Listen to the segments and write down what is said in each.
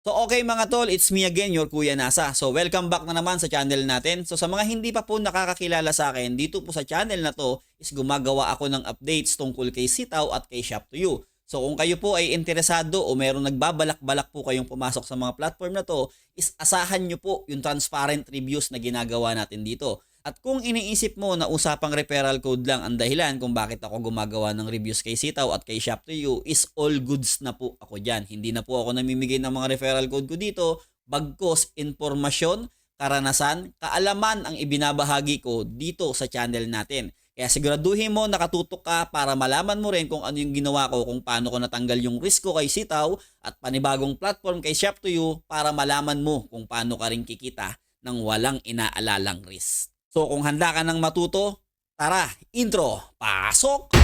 So okay mga tol, it's me again, your Kuya Nasa. So welcome back na naman sa channel natin. So sa mga hindi pa po nakakakilala sa akin, dito po sa channel na to is gumagawa ako ng updates tungkol kay Sitaw at kay Shop to You. So kung kayo po ay interesado o meron nagbabalak-balak po kayong pumasok sa mga platform na to, is asahan nyo po yung transparent reviews na ginagawa natin dito. At kung iniisip mo na usapang referral code lang ang dahilan kung bakit ako gumagawa ng reviews kay Sitaw at kay Shop to You is all goods na po ako dyan. Hindi na po ako namimigay ng mga referral code ko dito. Bagkos, informasyon, karanasan, kaalaman ang ibinabahagi ko dito sa channel natin. Kaya siguraduhin mo nakatutok ka para malaman mo rin kung ano yung ginawa ko, kung paano ko natanggal yung risk ko kay Sitaw at panibagong platform kay Shop to You para malaman mo kung paano ka rin kikita ng walang inaalalang risk. So kung handa ka ng matuto, tara, intro, pasok!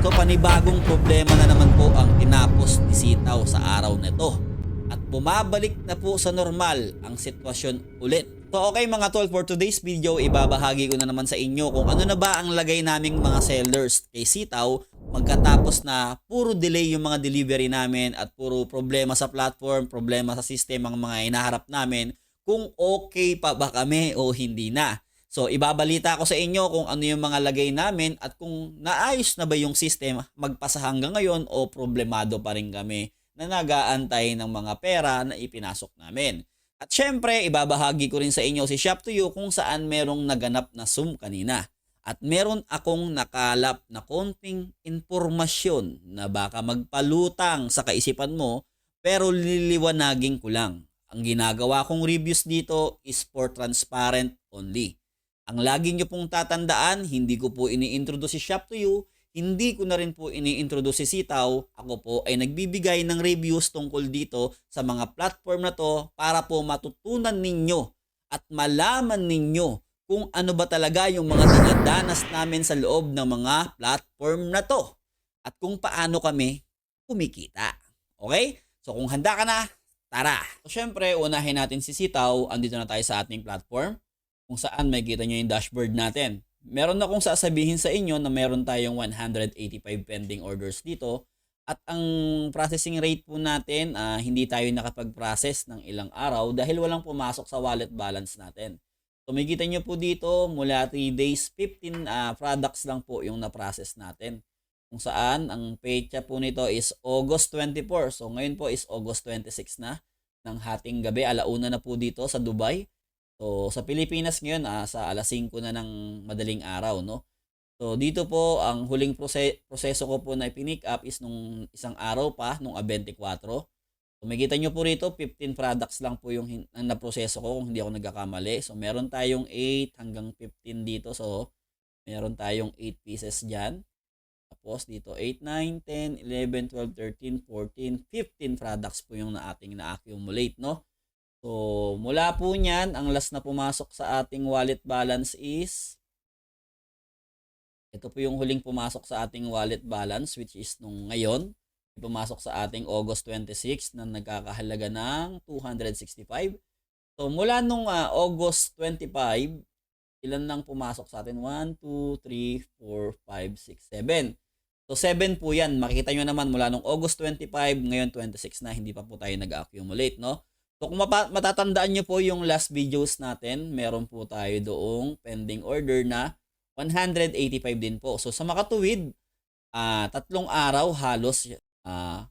So panibagong problema na naman po ang tinapos ni Sitaw sa araw na ito. At bumabalik na po sa normal ang sitwasyon ulit. So okay mga tol, for today's video, ibabahagi ko na naman sa inyo kung ano na ba ang lagay naming mga sellers kay Sitaw magkatapos na puro delay yung mga delivery namin at puro problema sa platform, problema sa system ang mga inaharap namin kung okay pa ba kami o hindi na. So, ibabalita ko sa inyo kung ano yung mga lagay namin at kung naayos na ba yung system magpasa hanggang ngayon o problemado pa rin kami na nagaantay ng mga pera na ipinasok namin. At syempre, ibabahagi ko rin sa inyo si Shop to You kung saan merong naganap na Zoom kanina. At meron akong nakalap na konting impormasyon na baka magpalutang sa kaisipan mo pero liliwanagin ko lang. Ang ginagawa kong reviews dito is for transparent only. Ang lagi nyo pong tatandaan, hindi ko po ini-introduce si Shop to You, hindi ko na rin po ini-introduce si Sitaw. Ako po ay nagbibigay ng reviews tungkol dito sa mga platform na to para po matutunan ninyo at malaman ninyo kung ano ba talaga yung mga dinadanas namin sa loob ng mga platform na to at kung paano kami kumikita. Okay? So kung handa ka na, Tara! So, syempre, unahin natin si Sitaw. Andito na tayo sa ating platform kung saan may kita nyo yung dashboard natin. Meron na akong sasabihin sa inyo na meron tayong 185 pending orders dito. At ang processing rate po natin, ah, hindi tayo nakapag-process ng ilang araw dahil walang pumasok sa wallet balance natin. So may kita nyo po dito, mula 3 days, 15 ah, products lang po yung na-process natin kung saan ang pecha po nito is August 24. So ngayon po is August 26 na ng hating gabi. Alauna na po dito sa Dubai. So sa Pilipinas ngayon ah, sa alas 5 na ng madaling araw no. So dito po ang huling prose- proseso ko po na pinick up is nung isang araw pa nung 24. So makita nyo po rito 15 products lang po yung ang naproseso ko kung hindi ako nagkakamali. So meron tayong 8 hanggang 15 dito. So meron tayong 8 pieces diyan. Tapos dito 8, 9, 10, 11, 12, 13, 14, 15 products po yung na ating na-accumulate, no? So, mula po niyan, ang last na pumasok sa ating wallet balance is ito po yung huling pumasok sa ating wallet balance which is nung ngayon. Pumasok sa ating August 26 na nagkakahalaga ng 265. So, mula nung ah, August 25, ilan nang pumasok sa atin? 1, 2, 3, 4, 5, 6, 7. So 7 po yan. Makikita nyo naman mula nung August 25, ngayon 26 na, hindi pa po tayo nag-accumulate, no? So kung matatandaan nyo po yung last videos natin, meron po tayo doong pending order na 185 din po. So sa makatuwid, ah tatlong araw halos ah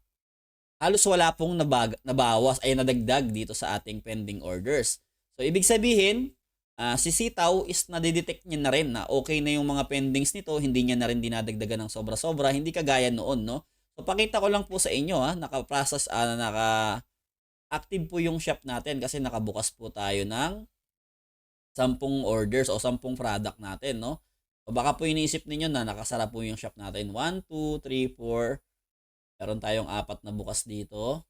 halos wala pong nabag, nabawas ay nadagdag dito sa ating pending orders. So ibig sabihin, Ah, si Sitaw is nadidetect niya na rin na okay na yung mga pendings nito, hindi niya na rin dinadagdagan ng sobra-sobra, hindi kagaya noon, no? So pakita ko lang po sa inyo ha, naka-process ah, naka active po yung shop natin kasi nakabukas po tayo ng 10 orders o 10 product natin, no? So baka po iniisip ninyo na nakasara po yung shop natin. 1, 2, 3, 4. Meron tayong apat na bukas dito.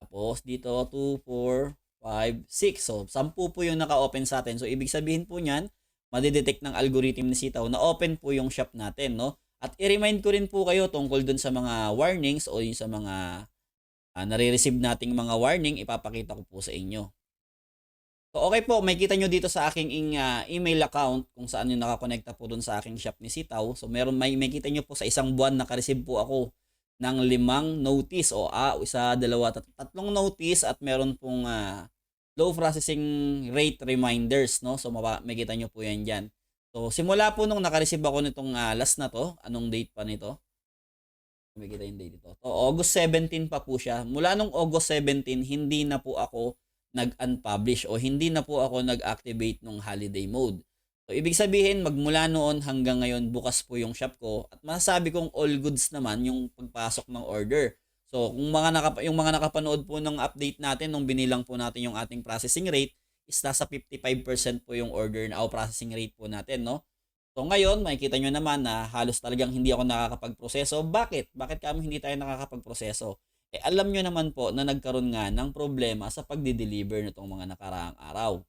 Tapos dito 2, 4, 5, 6. So, 10 po yung naka-open sa atin. So, ibig sabihin po niyan, madidetect ng algorithm ni Sitaw na open po yung shop natin, no? At i-remind ko rin po kayo tungkol dun sa mga warnings o yung sa mga uh, nare-receive nating mga warning, ipapakita ko po sa inyo. So, okay po, may kita nyo dito sa aking uh, email account kung saan yung nakakonekta po dun sa aking shop ni Sitaw. So, meron may, may kita nyo po sa isang buwan naka-receive po ako ng limang notice o ah, isa, dalawa, tat- tatlong notice at meron pong ah, low processing rate reminders, no? So makita nyo po yan dyan. So simula po nung nakareceive ako nitong ah, last na to, anong date pa nito? Makikita yung date ito. So, August 17 pa po siya. Mula nung August 17, hindi na po ako nag-unpublish o hindi na po ako nag-activate nung holiday mode. So, ibig sabihin, magmula noon hanggang ngayon, bukas po yung shop ko at masasabi kong all goods naman yung pagpasok ng order. So, kung mga nakap- yung mga nakapanood po ng update natin nung binilang po natin yung ating processing rate, is nasa 55% po yung order na o processing rate po natin, no? So ngayon, makikita nyo naman na halos talagang hindi ako nakakapagproseso. Bakit? Bakit kami hindi tayo nakakapagproseso? Eh alam nyo naman po na nagkaroon nga ng problema sa pagdi-deliver nitong mga nakaraang araw.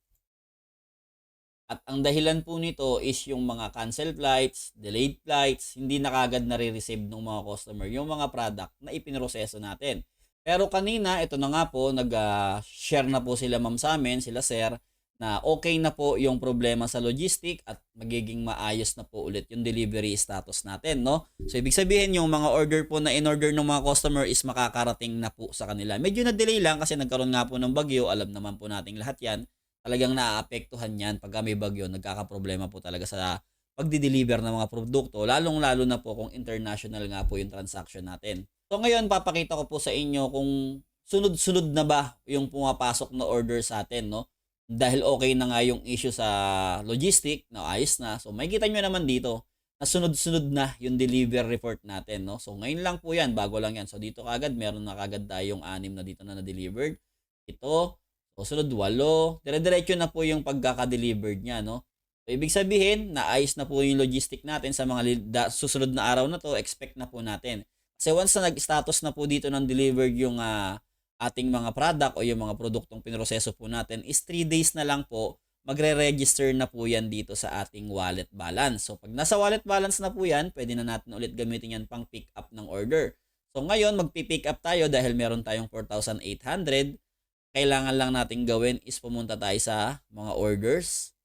At ang dahilan po nito is yung mga cancel flights, delayed flights, hindi na kagad nare-receive ng mga customer yung mga product na ipinroseso natin. Pero kanina, ito na nga po, nag-share na po sila ma'am sa amin, sila sir, na okay na po yung problema sa logistic at magiging maayos na po ulit yung delivery status natin, no? So, ibig sabihin yung mga order po na in-order ng mga customer is makakarating na po sa kanila. Medyo na-delay lang kasi nagkaroon nga po ng bagyo, alam naman po nating lahat yan. Talagang naaapektuhan yan pag may bagyo, nagkakaproblema po talaga sa pagdi-deliver ng mga produkto, lalong-lalo na po kung international nga po yung transaction natin. So ngayon, papakita ko po sa inyo kung sunod-sunod na ba yung pumapasok na order sa atin, no? dahil okay na nga yung issue sa logistic, na ayos na. So makikita nyo naman dito na sunod-sunod na yung deliver report natin. No? So ngayon lang po yan, bago lang yan. So dito kagad, meron na kagad tayong anim na dito na na-delivered. Ito, so sunod walo. Dire-diretso na po yung pagkaka-delivered niya. No? So ibig sabihin, naayos na po yung logistic natin sa mga da- susunod na araw na to, expect na po natin. Kasi once na nag-status na po dito ng delivered yung ah, ating mga product o yung mga produktong pinroseso po natin is 3 days na lang po magre-register na po yan dito sa ating wallet balance. So pag nasa wallet balance na po yan, pwede na natin ulit gamitin yan pang pick up ng order. So ngayon magpi-pick up tayo dahil meron tayong 4,800. Kailangan lang nating gawin is pumunta tayo sa mga orders.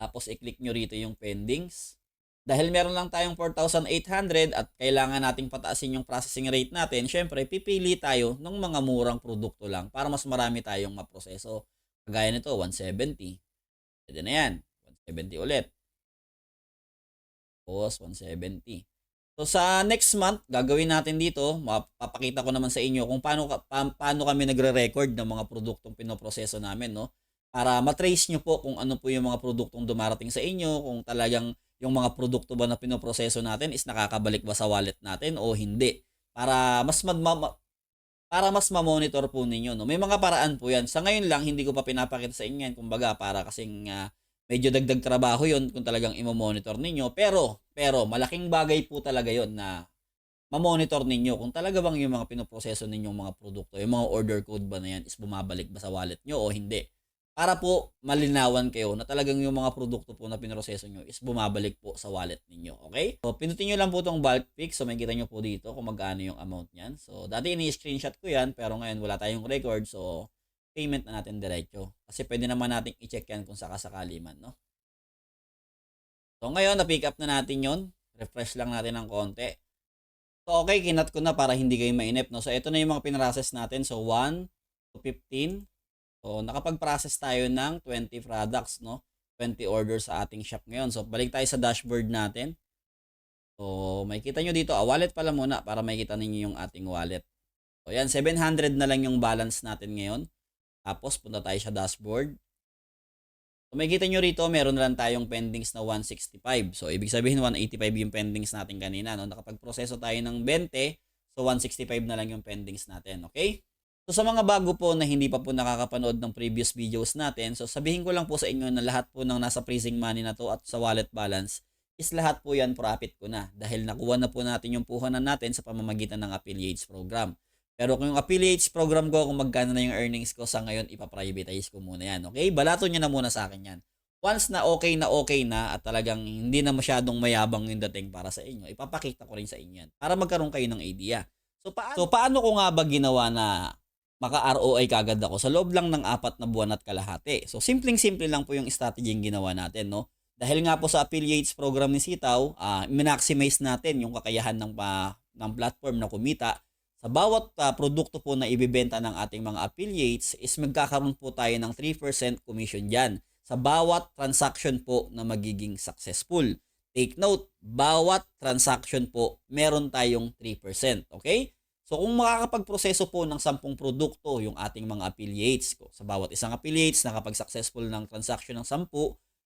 Tapos i-click nyo rito yung pendings. Dahil meron lang tayong 4,800 at kailangan nating pataasin yung processing rate natin, syempre pipili tayo ng mga murang produkto lang para mas marami tayong maproseso. Kagaya nito, 170. Pwede na yan. 170 ulit. Tapos, 170. So, sa next month, gagawin natin dito, mapapakita ko naman sa inyo kung paano, pa- paano kami nagre-record ng mga produktong pinoproseso namin, no? Para matrace nyo po kung ano po yung mga produktong dumarating sa inyo, kung talagang yung mga produkto ba na pinoproseso natin is nakakabalik ba sa wallet natin o hindi. Para mas mad, ma- para mas ma-monitor po ninyo. No? May mga paraan po yan. Sa ngayon lang, hindi ko pa pinapakita sa inyo yan. Kumbaga, para kasing ah, medyo dagdag trabaho yon kung talagang imo-monitor ninyo. Pero, pero, malaking bagay po talaga yon na ma-monitor ninyo kung talaga bang yung mga pinoproseso ninyong mga produkto, yung mga order code ba na yan is bumabalik ba sa wallet nyo o hindi. Para po malinawan kayo na talagang yung mga produkto po na pinroseso nyo is bumabalik po sa wallet ninyo. Okay? So, pinutin nyo lang po itong bulk pick. So, makikita nyo po dito kung magkano yung amount niyan. So, dati ini-screenshot ko yan, pero ngayon wala tayong record. So, payment na natin diretso. Kasi pwede naman nating i-check yan kung sakasakali man, no? So, ngayon, na-pick up na natin yon Refresh lang natin ng konti. So, okay, kinat ko na para hindi kayo mainip, no? So, ito na yung mga pinrocess natin. So, 1 to 15. So, nakapag-process tayo ng 20 products, no? 20 orders sa ating shop ngayon. So, balik tayo sa dashboard natin. So, makikita nyo dito, ah, wallet pala muna para makikita ninyo yung ating wallet. So, yan, 700 na lang yung balance natin ngayon. Tapos, punta tayo sa dashboard. So, makikita nyo rito, meron na lang tayong pendings na 165. So, ibig sabihin, 185 yung pendings natin kanina. No? Nakapag-proseso tayo ng 20. So, 165 na lang yung pendings natin. Okay? So sa mga bago po na hindi pa po nakakapanood ng previous videos natin, so sabihin ko lang po sa inyo na lahat po ng nasa freezing money na to at sa wallet balance is lahat po yan profit ko na dahil nakuha na po natin yung puhunan natin sa pamamagitan ng affiliates program. Pero kung yung affiliates program ko, kung magkano na yung earnings ko sa ngayon, ipaprivatize ko muna yan. Okay? Balato nyo na muna sa akin yan. Once na okay na okay na at talagang hindi na masyadong mayabang yung dating para sa inyo, ipapakita ko rin sa inyo yan para magkaroon kayo ng idea. So paano, so, paano ko nga ba ginawa na maka-ROI kagad ako sa loob lang ng apat na buwan at kalahati. So, simpleng-simple lang po yung strategy yung ginawa natin, no? Dahil nga po sa affiliates program ni Sitaw, uh, minmaximize natin yung kakayahan ng, pa, ng platform na kumita, sa bawat ah, produkto po na ibibenta ng ating mga affiliates is magkakaroon po tayo ng 3% commission dyan sa bawat transaction po na magiging successful. Take note, bawat transaction po meron tayong 3%. Okay? So kung makakapagproseso po ng 10 produkto yung ating mga affiliates ko, sa bawat isang affiliates nakapag-successful ng transaction ng 10,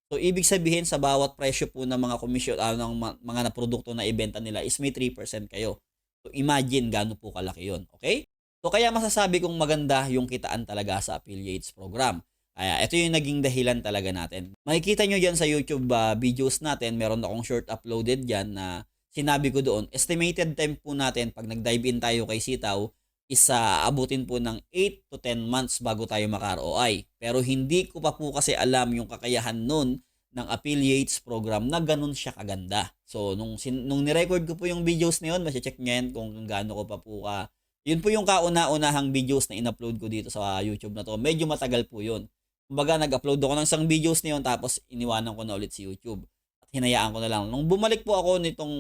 so ibig sabihin sa bawat presyo po ng mga commission ah, ng mga na produkto na ibenta nila is may 3% kayo. So imagine gaano po kalaki yun. Okay? So kaya masasabi kong maganda yung kitaan talaga sa affiliates program. Kaya ito yung naging dahilan talaga natin. Makikita nyo dyan sa YouTube ah, videos natin, meron akong short uploaded dyan na sinabi ko doon, estimated time po natin pag nag-dive in tayo kay Sitaw, is ah, abutin po ng 8 to 10 months bago tayo maka-ROI. Pero hindi ko pa po kasi alam yung kakayahan nun ng affiliates program na ganun siya kaganda. So, nung, sin- nung nirecord ko po yung videos na yun, masya-check nyo yan kung gaano ko pa po ka. Yun po yung kauna-unahang videos na in-upload ko dito sa YouTube na to. Medyo matagal po yun. Kumbaga, nag-upload ako ng isang videos na yun, tapos iniwanan ko na ulit si YouTube. At hinayaan ko na lang. Nung bumalik po ako nitong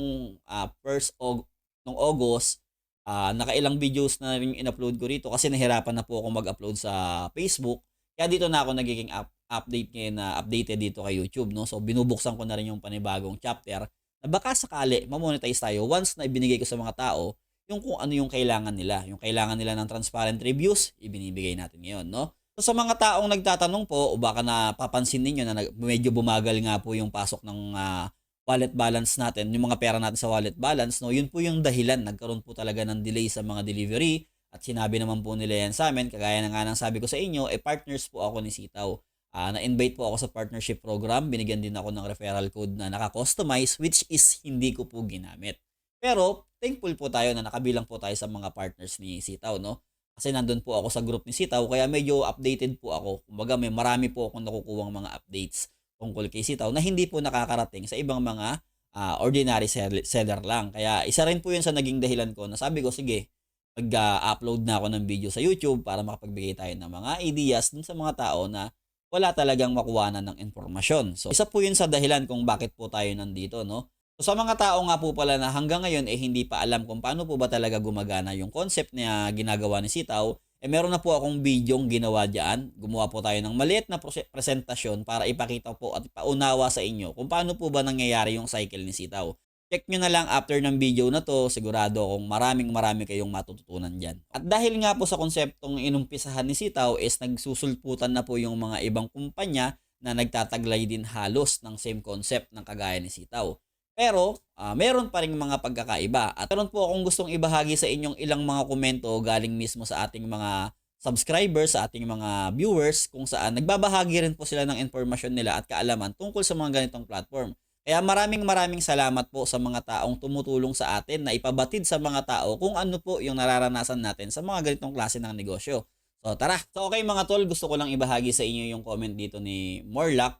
ah, first og nung August, ah, nakailang videos na rin yung in-upload ko rito kasi nahirapan na po ako mag-upload sa Facebook. Kaya dito na ako nagiging up, update ngayon na updated dito kay YouTube. No? So binubuksan ko na rin yung panibagong chapter na baka sakali mamonetize tayo once na ibinigay ko sa mga tao yung kung ano yung kailangan nila. Yung kailangan nila ng transparent reviews, ibinibigay natin ngayon. No? So sa mga taong nagtatanong po o baka napapansin ninyo na medyo bumagal nga po yung pasok ng ah, wallet balance natin, yung mga pera natin sa wallet balance, no, yun po yung dahilan. Nagkaroon po talaga ng delay sa mga delivery at sinabi naman po nila yan sa amin, kagaya na nga ng sabi ko sa inyo, eh partners po ako ni Sitaw. Ah, na-invite po ako sa partnership program, binigyan din ako ng referral code na naka-customize which is hindi ko po ginamit. Pero thankful po tayo na nakabilang po tayo sa mga partners ni Sitaw, no? Kasi nandun po ako sa group ni Sitaw, kaya medyo updated po ako. Kumbaga may marami po akong nakukuwang mga updates tungkol kay Sitaw na hindi po nakakarating sa ibang mga ah, ordinary sell- seller lang. Kaya isa rin po yun sa naging dahilan ko na sabi ko, sige, mag-upload na ako ng video sa YouTube para makapagbigay tayo ng mga ideas dun sa mga tao na wala talagang makuwanan ng informasyon. So, isa po yun sa dahilan kung bakit po tayo nandito, no? So, sa mga tao nga po pala na hanggang ngayon eh hindi pa alam kung paano po ba talaga gumagana yung concept na ginagawa ni Sitaw, eh meron na po akong bidyong ginawa diyan. Gumawa po tayo ng maliit na presentasyon para ipakita po at paunawa sa inyo kung paano po ba nangyayari yung cycle ni Sitaw. Check nyo na lang after ng video na to, sigurado kung maraming marami kayong matututunan dyan. At dahil nga po sa konseptong inumpisahan ni Sitaw is nagsusulputan na po yung mga ibang kumpanya na nagtataglay din halos ng same concept ng kagaya ni Sitaw. Pero ah, meron pa rin mga pagkakaiba at meron po akong gustong ibahagi sa inyong ilang mga komento galing mismo sa ating mga subscribers, sa ating mga viewers kung saan nagbabahagi rin po sila ng informasyon nila at kaalaman tungkol sa mga ganitong platform. Kaya maraming maraming salamat po sa mga taong tumutulong sa atin na ipabatid sa mga tao kung ano po yung nararanasan natin sa mga ganitong klase ng negosyo. So tara. So okay mga tol, gusto ko lang ibahagi sa inyo yung comment dito ni Morlock.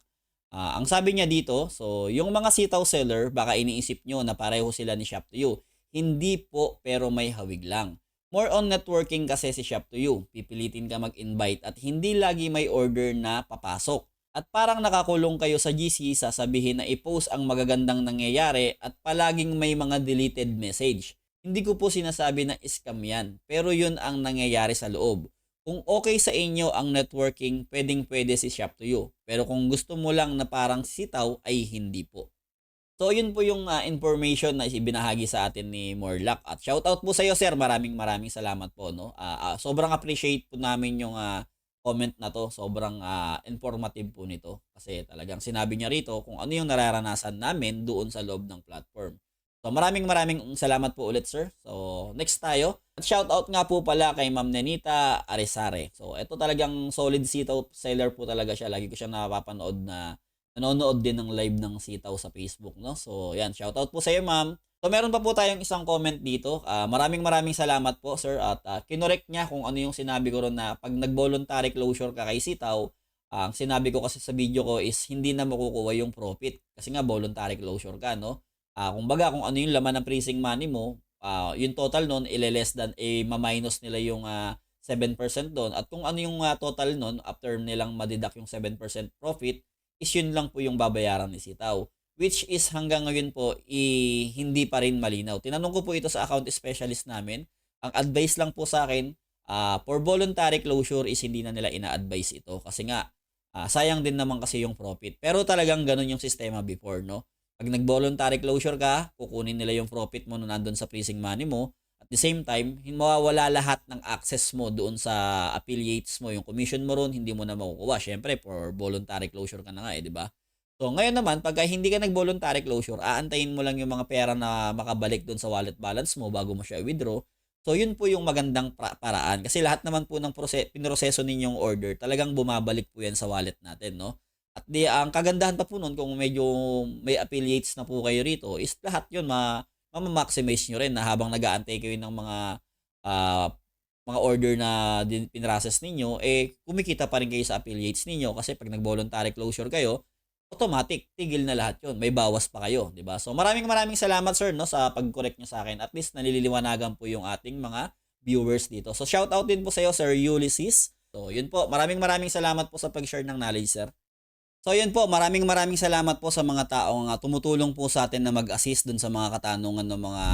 Ah, ang sabi niya dito, so yung mga sitaw seller, baka iniisip nyo na pareho sila ni Shop to You. Hindi po, pero may hawig lang. More on networking kasi si Shop to You. Pipilitin ka mag-invite at hindi lagi may order na papasok. At parang nakakulong kayo sa GC, sasabihin na i-post ang magagandang nangyayari at palaging may mga deleted message. Hindi ko po sinasabi na scam yan, pero yun ang nangyayari sa loob. Kung okay sa inyo ang networking, pwedeng pwede si Shop to You. Pero kung gusto mo lang na parang sitaw, ay hindi po. So yun po yung ah, information na ibinahagi sa atin ni Morlock. At shoutout po sa iyo sir, maraming maraming salamat po. No? Ah, ah, sobrang appreciate po namin yung ah, comment na to. Sobrang ah, informative po nito. Kasi talagang sinabi niya rito kung ano yung nararanasan namin doon sa loob ng platform. So maraming maraming salamat po ulit sir. So next tayo. At shoutout nga po pala kay Ma'am Nenita Aresare. So ito talagang solid sitaw seller po talaga siya. Lagi ko siya napapanood na nanonood din ng live ng sitaw sa Facebook. No? So yan, shoutout po sa iyo ma'am. So meron pa po tayong isang comment dito. Ah, maraming maraming salamat po sir at ah, kinorek niya kung ano yung sinabi ko ron na pag nag-voluntary closure ka kay sitaw, ah, ang sinabi ko kasi sa video ko is hindi na makukuha yung profit kasi nga voluntary closure ka no. Ah, kumbaga kung ano yung laman ng freezing money mo, ah, yung total nun ile-less than eh ma-minus nila yung ah, 7% doon at kung ano yung ah, total nun after nilang madidak yung 7% profit is yun lang po yung babayaran ni Sitaw. Which is hanggang ngayon po i, hindi pa rin malinaw. Tinanong ko po ito sa account specialist namin. Ang advice lang po sa akin, ah, for voluntary closure is hindi na nila ina-advise ito kasi nga ah, sayang din naman kasi yung profit. Pero talagang ganun yung sistema before, no? Pag nag-voluntary closure ka, kukunin nila yung profit mo na nandun sa freezing money mo. At the same time, mawawala lahat ng access mo doon sa affiliates mo. Yung commission mo ron, hindi mo na makukuha. Siyempre, for voluntary closure ka na nga eh, di ba? So, ngayon naman, pagka hindi ka nag-voluntary closure, aantayin mo lang yung mga pera na makabalik doon sa wallet balance mo bago mo siya i-withdraw. So, yun po yung magandang paraan. Kasi lahat naman po ng prose- pinroseso ninyong order, talagang bumabalik po yan sa wallet natin, no? At di, ang kagandahan pa po nun, kung medyo may affiliates na po kayo rito, is lahat yun, ma ma-maximize nyo rin na habang nag-aantay kayo ng mga ah, mga order na din pinrocess ninyo, eh kumikita pa rin kayo sa affiliates ninyo kasi pag nag-voluntary closure kayo, automatic, tigil na lahat yun. May bawas pa kayo, di ba? So maraming maraming salamat sir no, sa pag-correct nyo sa akin. At least naliliwanagan po yung ating mga viewers dito. So shout out din po sa iyo Sir Ulysses. So yun po, maraming maraming salamat po sa pag-share ng knowledge sir. So yun po, maraming maraming salamat po sa mga taong uh, tumutulong po sa atin na mag-assist dun sa mga katanungan ng mga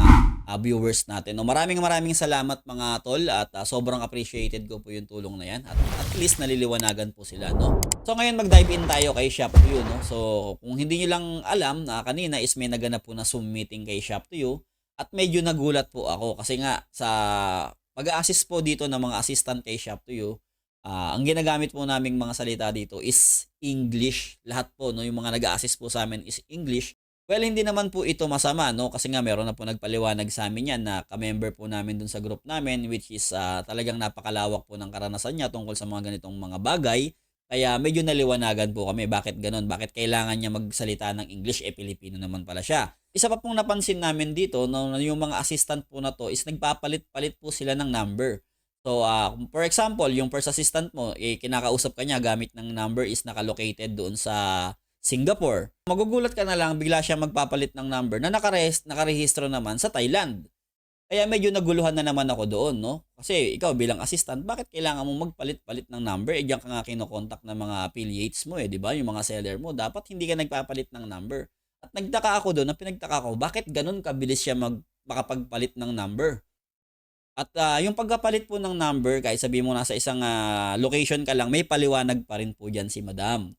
uh, viewers natin. No, maraming maraming salamat mga tol at uh, sobrang appreciated ko po yung tulong na yan. At at least naliliwanagan po sila, no? So ngayon mag-dive in tayo kay Shop to You, no? So kung hindi nyo lang alam na kanina is may naganap po na Zoom meeting kay Shop to You at medyo nagulat po ako kasi nga sa pag-assist po dito ng mga assistant kay Shop to You, Ah, ang ginagamit po naming mga salita dito is English. Lahat po, no, yung mga nag-assist po sa amin is English. Well, hindi naman po ito masama, no? Kasi nga meron na po nagpaliwanag sa amin yan na ka-member po namin dun sa group namin which is ah, talagang napakalawak po ng karanasan niya tungkol sa mga ganitong mga bagay. Kaya medyo naliwanagan po kami bakit ganun, bakit kailangan niya magsalita ng English, eh Pilipino naman pala siya. Isa pa pong napansin namin dito, no, na yung mga assistant po na to is nagpapalit-palit po sila ng number. So, kung for example, yung first assistant mo, eh, kinakausap ka niya gamit ng number is nakalocated doon sa Singapore. Magugulat ka na lang, bigla siya magpapalit ng number na nakarehist, nakarehistro naman sa Thailand. Kaya medyo naguluhan na naman ako doon, no? Kasi ikaw bilang assistant, bakit kailangan mo magpalit-palit ng number? Eh, diyan ka nga kinokontak ng mga affiliates mo, eh, di ba? Yung mga seller mo. Dapat hindi ka nagpapalit ng number. At nagtaka ako doon, ang pinagtaka ko, bakit ganun kabilis siya mag, makapagpalit ng number? At ah, yung pagkapalit po ng number, kahit sabi mo nasa isang ah, location ka lang, may paliwanag pa rin po dyan si madam.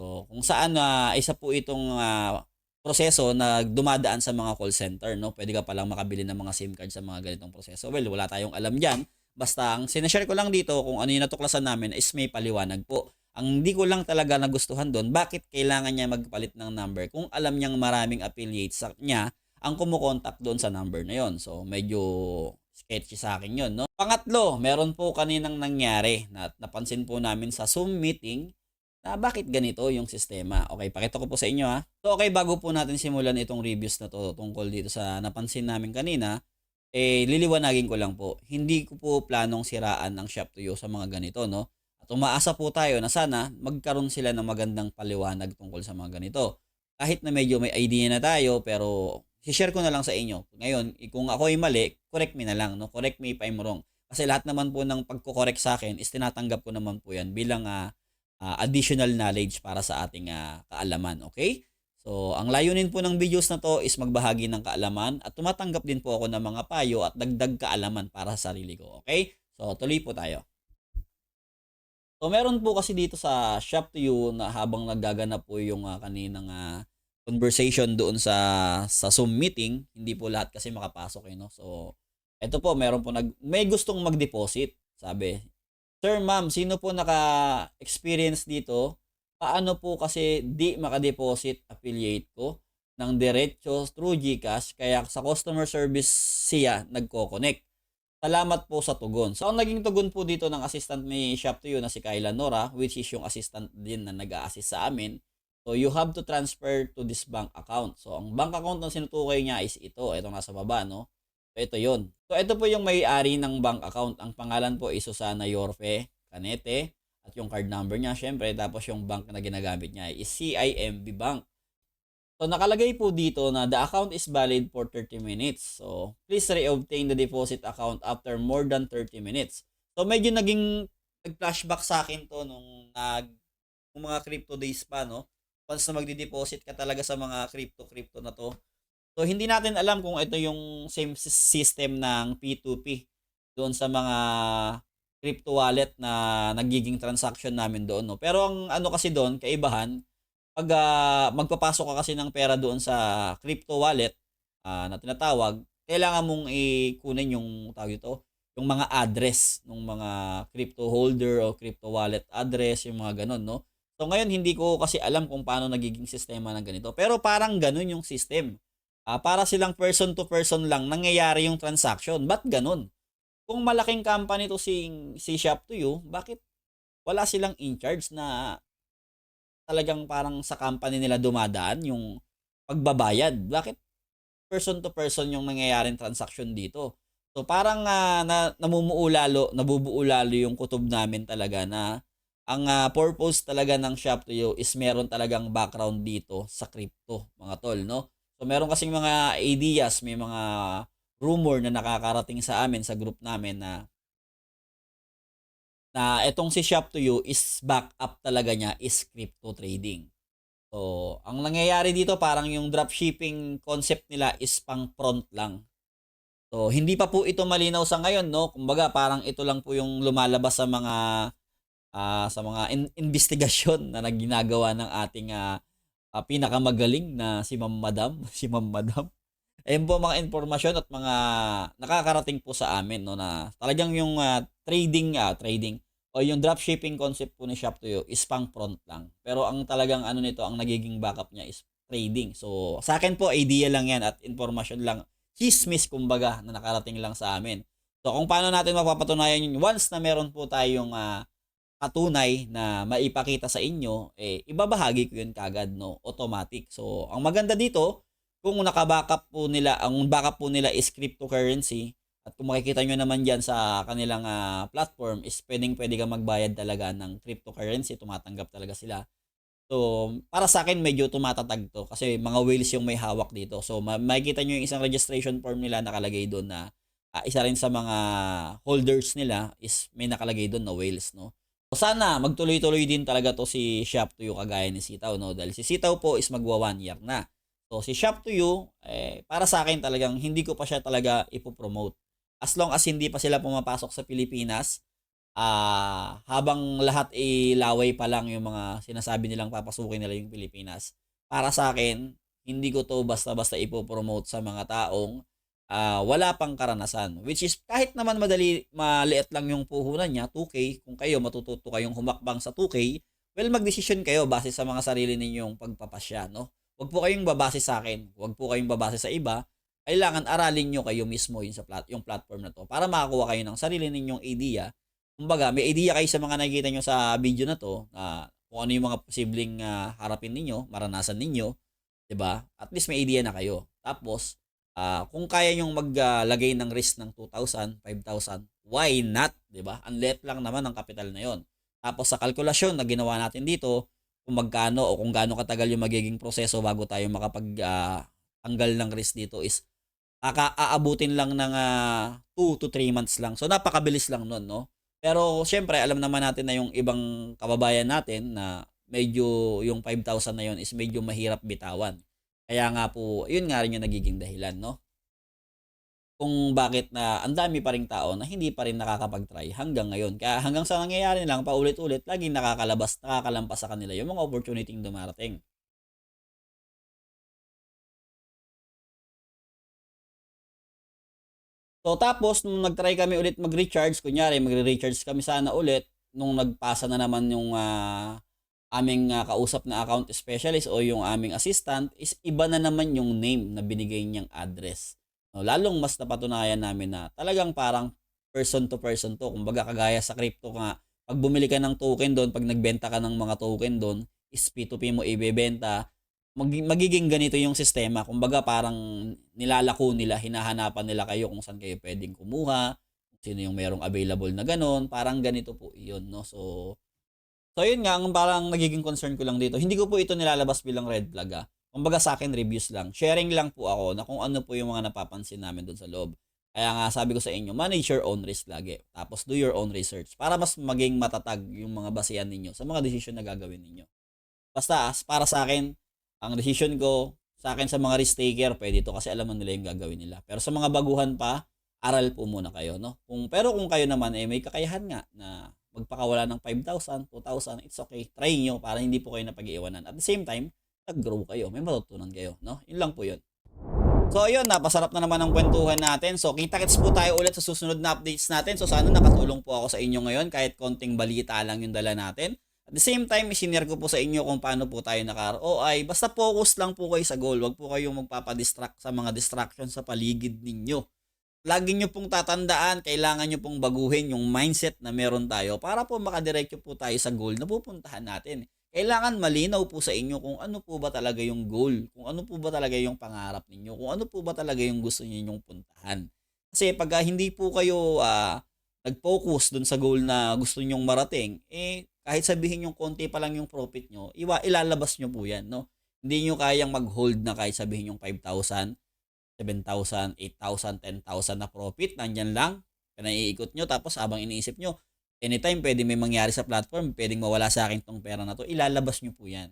So, kung saan ah, isa po itong ah, proseso na dumadaan sa mga call center, no? Pwede ka palang makabili ng mga SIM card sa mga ganitong proseso. Well, wala tayong alam dyan. Basta ang sinashare ko lang dito kung ano yung natuklasan namin is may paliwanag po. Ang hindi ko lang talaga nagustuhan doon, bakit kailangan niya magpalit ng number kung alam niyang maraming affiliates sa niya ang kumukontak doon sa number na yon. So, medyo sketchy sa akin yon no? Pangatlo, meron po kaninang nangyari na napansin po namin sa Zoom meeting na bakit ganito yung sistema. Okay, pakita ko po sa inyo ha. So okay, bago po natin simulan itong reviews na to tungkol dito sa napansin namin kanina, eh liliwanagin ko lang po. Hindi ko po planong siraan ng shop to you sa mga ganito, no? At umaasa po tayo na sana magkaroon sila ng magandang paliwanag tungkol sa mga ganito. Kahit na medyo may idea na tayo, pero share ko na lang sa inyo. Ngayon, kung ako ay mali, correct me na lang, no? Correct me if I'm wrong. Kasi lahat naman po ng pagko-correct sa akin is tinatanggap ko naman po yan bilang ah, ah, additional knowledge para sa ating ah, kaalaman, okay? So, ang layunin po ng videos na to is magbahagi ng kaalaman at tumatanggap din po ako ng mga payo at dagdag kaalaman para sa sarili ko, okay? So, tuloy po tayo. So, meron po kasi dito sa Shop to You na habang nagaganap po yung ah, kaninang ah, conversation doon sa sa Zoom meeting, hindi po lahat kasi makapasok eh, no? So, ito po, meron po nag may gustong mag-deposit, sabi. Sir, ma'am, sino po naka-experience dito? Paano po kasi di maka-deposit affiliate ko ng diretso through GCash kaya sa customer service siya nagko-connect. Salamat po sa tugon. So, ang naging tugon po dito ng assistant ni Shop to You na si Kyla Nora, which is yung assistant din na nag-a-assist sa amin, So, you have to transfer to this bank account. So, ang bank account na sinutukoy niya is ito. Ito nasa baba, no? So, ito yon. So, ito po yung may-ari ng bank account. Ang pangalan po is Susana Yorfe Canete. At yung card number niya, syempre. Tapos yung bank na ginagamit niya is CIMB Bank. So, nakalagay po dito na the account is valid for 30 minutes. So, please re-obtain the deposit account after more than 30 minutes. So, medyo naging nag-flashback sa akin to nung nag nung mga crypto days pa, no? once na magde-deposit ka talaga sa mga crypto-crypto na to. So hindi natin alam kung ito yung same sys- system ng P2P doon sa mga crypto wallet na nagiging transaction namin doon no. Pero ang ano kasi doon, kaibahan, pag ah, magpapasok ka kasi ng pera doon sa crypto wallet ah, na tinatawag, kailangan mong ikunin yung tawag ito, yung mga address ng mga crypto holder o crypto wallet address, yung mga ganun, no? So ngayon hindi ko kasi alam kung paano nagiging sistema ng ganito. Pero parang ganun yung system. Ah, para silang person to person lang nangyayari yung transaction. Ba't ganun? Kung malaking company to si si Shop to You, bakit wala silang in charge na talagang parang sa company nila dumadaan yung pagbabayad? Bakit person to person yung nangyayaring transaction dito? So parang ah, na namumuo lalo, nabubuo lalo yung kutob namin talaga na ang ah, purpose talaga ng Shop to You is meron talagang background dito sa crypto, mga tol, no? So meron kasing mga ideas, may mga rumor na nakakarating sa amin sa group namin na na etong si Shop to You is back up talaga niya is crypto trading. So, ang nangyayari dito parang yung dropshipping concept nila is pang front lang. So, hindi pa po ito malinaw sa ngayon, no? Kumbaga, parang ito lang po yung lumalabas sa mga ah, sa mga in- investigasyon na naginagawa ng ating ah, ah, pinakamagaling na si Ma'am Madam, si Ma'am Madam. Ayun po mga informasyon at mga nakakarating po sa amin no na talagang yung ah, trading ah, trading o yung dropshipping concept po ni Shop to You is pang front lang. Pero ang talagang ano nito, ang nagiging backup niya is trading. So, sa akin po, idea lang yan at informasyon lang. Chismis, kumbaga, na nakarating lang sa amin. So, kung paano natin mapapatunayan yun, once na meron po tayong ah, katunay na maipakita sa inyo, eh, ibabahagi ko yun kagad, no? Automatic. So, ang maganda dito, kung nakabackup po nila, ang backup po nila is cryptocurrency, at kung makikita nyo naman dyan sa kanilang ah, platform is pwedeng pwede ka magbayad talaga ng cryptocurrency. Tumatanggap talaga sila. So, para sa akin medyo tumatatag to kasi mga whales yung may hawak dito. So, ma- makikita nyo yung isang registration form nila nakalagay doon na ah, isa rin sa mga holders nila is may nakalagay doon na whales, no? So, sana magtuloy-tuloy din talaga to si Shop to You kagaya ni Sitaw, no? Dahil si Sitaw po is magwa one year na. So, si Shop to You, eh, para sa akin talagang hindi ko pa siya talaga ipopromote as long as hindi pa sila pumapasok sa Pilipinas, ah habang lahat ilaway pa lang yung mga sinasabi nilang papasukin nila yung Pilipinas. Para sa akin, hindi ko to basta-basta ipopromote sa mga taong ah, wala pang karanasan. Which is kahit naman madali, maliit lang yung puhunan niya, 2K, kung kayo matututo kayong humakbang sa 2K, well magdesisyon kayo base sa mga sarili ninyong pagpapasya, no? Huwag po kayong babase sa akin, huwag po kayong babase sa iba, kailangan aralin nyo kayo mismo yung sa plat yung platform na to para makakuha kayo ng sarili ninyong idea. Kumbaga, may idea kayo sa mga nakikita nyo sa video na to na kung ano yung mga posibleng ah, harapin ninyo, maranasan ninyo, 'di ba? At least may idea na kayo. Tapos, ah, kung kaya nyong maglagay ng risk ng 2,000, 5,000, why not, ba? Ang liit lang naman ng kapital na 'yon. Tapos sa kalkulasyon na ginawa natin dito, kung magkano o kung gaano katagal yung magiging proseso bago tayo makapag ah, tanggal ng risk dito is aka aabutin lang ng 2 to 3 months lang. So napakabilis lang nun, no? Pero syempre, alam naman natin na yung ibang kababayan natin na medyo yung 5,000 na yun is medyo mahirap bitawan. Kaya nga po, yun nga rin yung nagiging dahilan, no? Kung bakit na ang dami pa ring tao na hindi pa rin nakakapag-try hanggang ngayon. Kaya hanggang sa nangyayari lang paulit-ulit, laging nakakalabas, nakakalampas sa kanila yung mga opportunity dumarating. So tapos nung nag-try kami ulit mag-recharge, kunyari magre-recharge kami sana ulit nung nagpasa na naman yung ah, aming ah, kausap na account specialist o yung aming assistant is iba na naman yung name na binigay niyang address. No, lalong mas napatunayan namin na talagang parang person to person to. Kumbaga kagaya sa crypto nga, pag bumili ka ng token doon, pag nagbenta ka ng mga token doon, is P2P mo ibebenta, mag- magiging ganito yung sistema. Kumbaga parang nilalako nila, hinahanapan nila kayo kung saan kayo pwedeng kumuha, sino yung merong available na ganon. Parang ganito po yun, no? So, so yun nga, ang parang nagiging concern ko lang dito. Hindi ko po ito nilalabas bilang red flag, ah. Kumbaga sa akin, reviews lang. Sharing lang po ako na kung ano po yung mga napapansin namin doon sa loob. Kaya nga sabi ko sa inyo, manage your own risk lagi. Tapos do your own research para mas maging matatag yung mga basehan ninyo sa mga desisyon na gagawin ninyo. Basta as- para sa akin, ang decision ko sa akin sa mga risk taker, pwede ito kasi alam nila yung gagawin nila. Pero sa mga baguhan pa, aral po muna kayo, no? Kung pero kung kayo naman eh may kakayahan nga na magpakawala ng 5,000, 2,000, it's okay. Try nyo para hindi po kayo napag-iwanan. At the same time, nag-grow kayo. May matutunan kayo, no? Yun lang po yun. So ayun, napasarap na naman ang kwentuhan natin. So kita-kits po tayo ulit sa susunod na updates natin. So sana nakatulong po ako sa inyo ngayon kahit konting balita lang yung dala natin. At the same time, isinare ko po sa inyo kung paano po tayo naka-ROI. Basta focus lang po kayo sa goal. Huwag po kayong magpapadistract sa mga distractions sa paligid ninyo. Lagi nyo pong tatandaan, kailangan nyo pong baguhin yung mindset na meron tayo para po makadiretso po tayo sa goal na pupuntahan natin. Kailangan malinaw po sa inyo kung ano po ba talaga yung goal, kung ano po ba talaga yung pangarap ninyo, kung ano po ba talaga yung gusto ninyong puntahan. Kasi pag ah, hindi po kayo ah, nag-focus dun sa goal na gusto nyong marating, eh kahit sabihin yung konti pa lang yung profit nyo, iwa, ilalabas nyo po yan, no? Hindi nyo kayang mag-hold na kahit sabihin yung 5,000, 7,000, 8,000, 10,000 na profit, nandyan lang, pinaiikot nyo, tapos habang iniisip nyo, anytime pwede may mangyari sa platform, pwedeng mawala sa akin tong pera na to, ilalabas nyo po yan.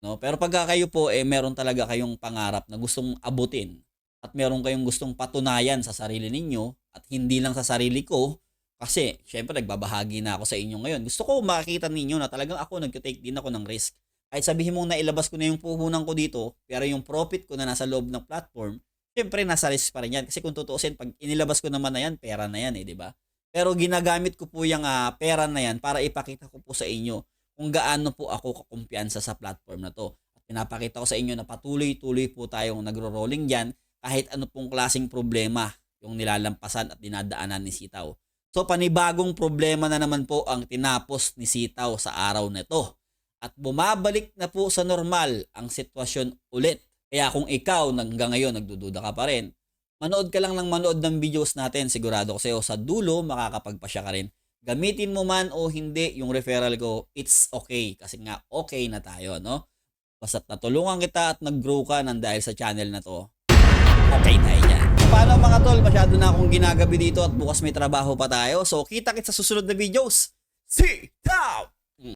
No? Pero pagka kayo po, eh, meron talaga kayong pangarap na gustong abutin, at meron kayong gustong patunayan sa sarili ninyo, at hindi lang sa sarili ko, kasi, syempre, nagbabahagi na ako sa inyo ngayon. Gusto ko makikita ninyo na talagang ako nag-take din ako ng risk. Kahit sabihin mong nailabas ko na yung puhunan ko dito, pero yung profit ko na nasa loob ng platform, syempre nasa risk pa rin yan. Kasi kung tutuusin, pag inilabas ko naman na yan, pera na yan eh, di ba? Pero ginagamit ko po yung ah, pera na yan para ipakita ko po sa inyo kung gaano po ako kakumpiyansa sa platform na to. At pinapakita ko sa inyo na patuloy-tuloy po tayong nagro-rolling dyan kahit ano pong klaseng problema yung nilalampasan at dinadaanan ni Sitaw. So panibagong problema na naman po ang tinapos ni Sitaw sa araw na ito. At bumabalik na po sa normal ang sitwasyon ulit. Kaya kung ikaw hanggang ngayon nagdududa ka pa rin, manood ka lang ng manood ng videos natin. Sigurado ko sa'yo sa dulo makakapagpasya ka rin. Gamitin mo man o hindi yung referral ko, it's okay. Kasi nga okay na tayo, no? Basta't natulungan kita at nag-grow ka nang dahil sa channel na to, okay tayo dyan. Paano mga tol, masyado na akong ginagabi dito at bukas may trabaho pa tayo. So kita kits sa susunod na videos. See you!